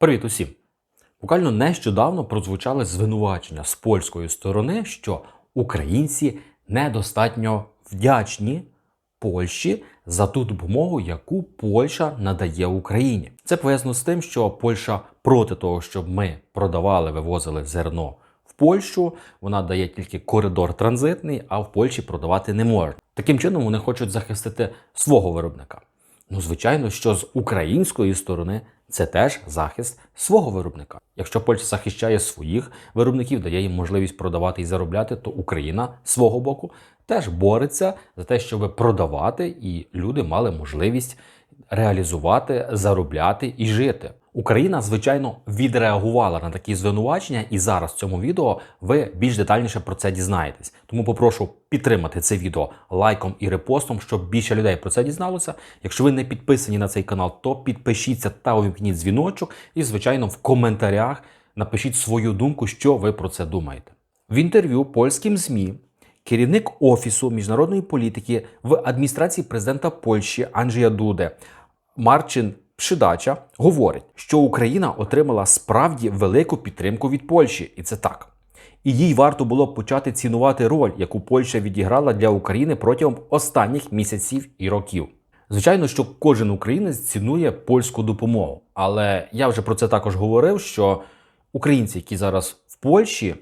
Привіт усім! Буквально нещодавно прозвучали звинувачення з польської сторони, що українці недостатньо вдячні Польщі за ту допомогу, яку Польща надає Україні. Це пов'язано з тим, що Польща проти того, щоб ми продавали, вивозили зерно в Польщу. Вона дає тільки коридор транзитний, а в Польщі продавати не можна. Таким чином вони хочуть захистити свого виробника. Ну, звичайно, що з української сторони це теж захист свого виробника. Якщо Польща захищає своїх виробників, дає їм можливість продавати і заробляти, то Україна свого боку теж бореться за те, щоб продавати, і люди мали можливість реалізувати, заробляти і жити. Україна, звичайно, відреагувала на такі звинувачення, і зараз в цьому відео ви більш детальніше про це дізнаєтесь. Тому попрошу підтримати це відео лайком і репостом, щоб більше людей про це дізналося. Якщо ви не підписані на цей канал, то підпишіться та увімкніть дзвіночок. І, звичайно, в коментарях напишіть свою думку, що ви про це думаєте. В інтерв'ю польським ЗМІ керівник офісу міжнародної політики в адміністрації президента Польщі Анджея Дуде Марчин Пшидача говорить, що Україна отримала справді велику підтримку від Польщі, і це так. І їй варто було б почати цінувати роль, яку Польща відіграла для України протягом останніх місяців і років. Звичайно, що кожен українець цінує польську допомогу, але я вже про це також говорив, що українці, які зараз в Польщі,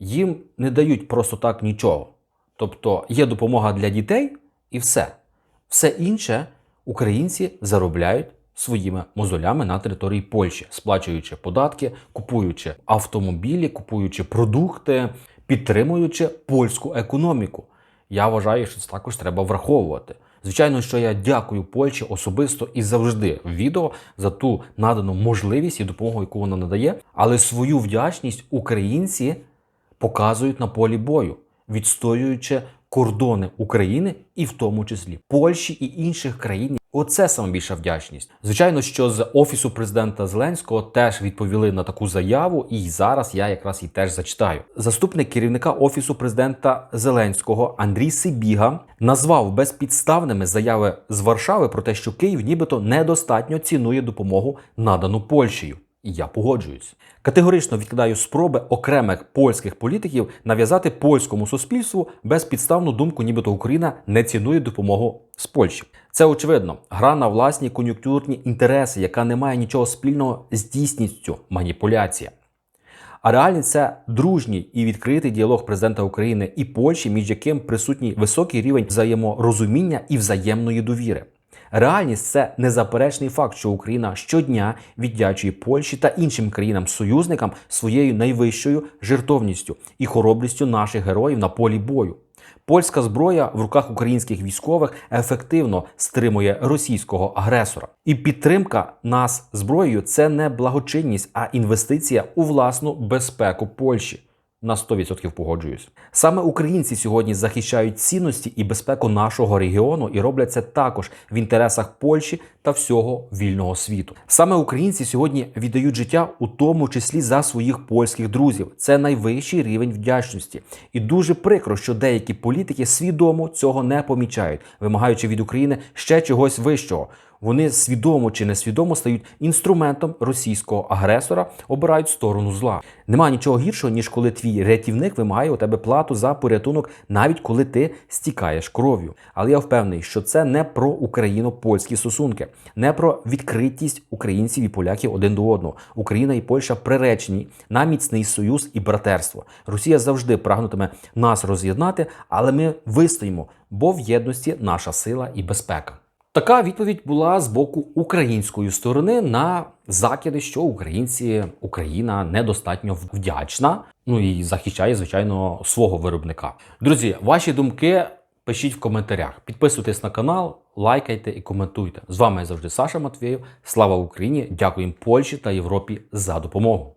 їм не дають просто так нічого. Тобто є допомога для дітей і все. Все інше українці заробляють своїми мозолями на території Польщі, сплачуючи податки, купуючи автомобілі, купуючи продукти, підтримуючи польську економіку. Я вважаю, що це також треба враховувати. Звичайно, що я дякую Польщі особисто і завжди в відео за ту надану можливість і допомогу, яку вона надає. Але свою вдячність українці показують на полі бою, відстоюючи кордони України і в тому числі Польщі і інших країн. Оце саме більша вдячність. Звичайно, що з офісу президента Зеленського теж відповіли на таку заяву, і зараз я якраз її теж зачитаю. Заступник керівника офісу президента Зеленського Андрій Сибіга назвав безпідставними заяви з Варшави про те, що Київ нібито недостатньо цінує допомогу надану Польщею. Я погоджуюсь. Категорично відкидаю спроби окремих польських політиків нав'язати польському суспільству безпідставну думку, нібито Україна не цінує допомогу з Польщі. Це очевидно гра на власні кон'юнктурні інтереси, яка не має нічого спільного з дійсністю маніпуляція. А реальність це дружній і відкритий діалог президента України і Польщі, між яким присутній високий рівень взаєморозуміння і взаємної довіри. Реальність це незаперечний факт, що Україна щодня віддячує Польщі та іншим країнам-союзникам своєю найвищою жертовністю і хоробрістю наших героїв на полі бою. Польська зброя в руках українських військових ефективно стримує російського агресора. І підтримка нас зброєю це не благочинність, а інвестиція у власну безпеку Польщі. На 100% погоджуюсь. Саме українці сьогодні захищають цінності і безпеку нашого регіону і роблять це також в інтересах Польщі та всього вільного світу. Саме українці сьогодні віддають життя у тому числі за своїх польських друзів. Це найвищий рівень вдячності. І дуже прикро, що деякі політики свідомо цього не помічають, вимагаючи від України ще чогось вищого. Вони свідомо чи несвідомо стають інструментом російського агресора, обирають сторону зла. Нема нічого гіршого, ніж коли твій рятівник вимагає у тебе плату за порятунок, навіть коли ти стікаєш кров'ю. Але я впевнений, що це не про україно-польські стосунки, не про відкритість українців і поляків один до одного. Україна і Польща приречені на міцний союз і братерство. Росія завжди прагнутиме нас роз'єднати, але ми вистоїмо, бо в єдності наша сила і безпека. Така відповідь була з боку української сторони на закиди, що українці, Україна недостатньо вдячна. Ну і захищає, звичайно, свого виробника. Друзі, ваші думки пишіть в коментарях. Підписуйтесь на канал, лайкайте і коментуйте. З вами завжди Саша Матвєєв. Слава Україні! Дякуємо Польщі та Європі за допомогу.